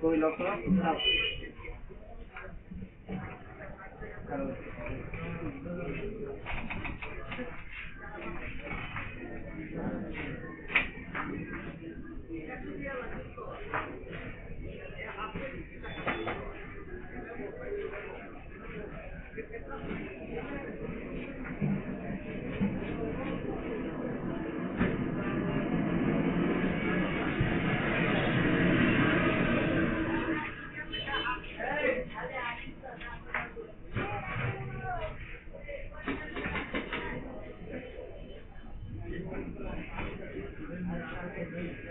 कोई लॉक करो। हाँ।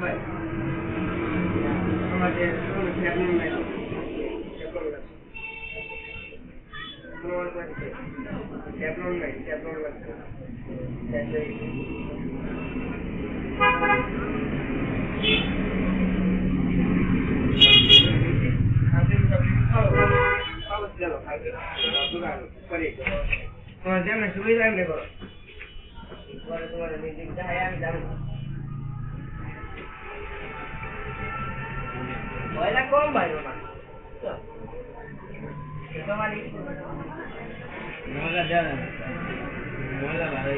ট্যাব নেই তোমার জানা সুবিধা এমনি করো পরে তোমার নিজে যাই আমি জানি পয়লা কম বাইরো না মজা দেয় না মজা ভালো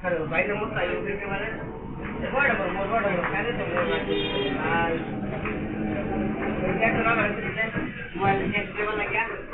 ખરું ભાઈ ને મોટા એવું કે મને બરાબર મોર બરાબર કાલે તો મોર આ વિદ્યાર્થી ના મને વિદ્યાર્થી મને ક્યાં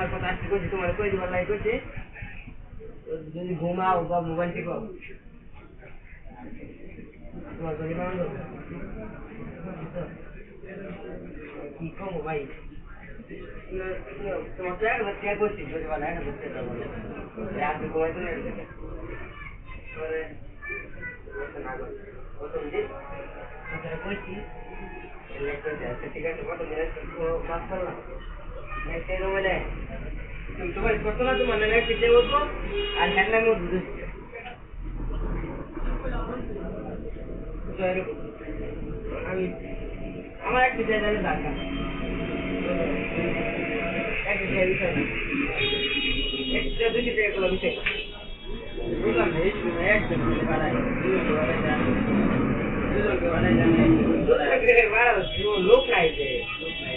তোমার কথা আসতে করছি তোমার কই দিবার লাই করছে যদি ঘুমাও বা মোবাইল টিপো। তোমার শরীর ভালো কি কম ভাই? তোমার তো একবার চেক করছি যদি বলে একটা বুঝতে পারব আপনি ঘুমাই তো না কত মিনিট? আপনারা কইছি। ঠিক আছে কত মিনিট? পাস করলাম তোমার করতো না তোমার নেক্সট পিঠে বলব আর হ্যান্ড নাম বুঝতে আমি আমার এক পিঠে জানি দরকার এক বিষয় বিষয় লোক নাই লোক নাই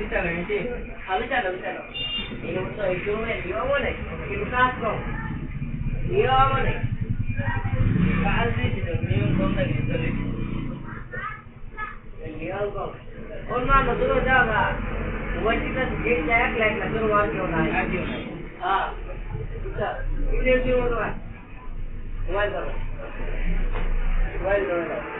Luciano, chào các anh Casi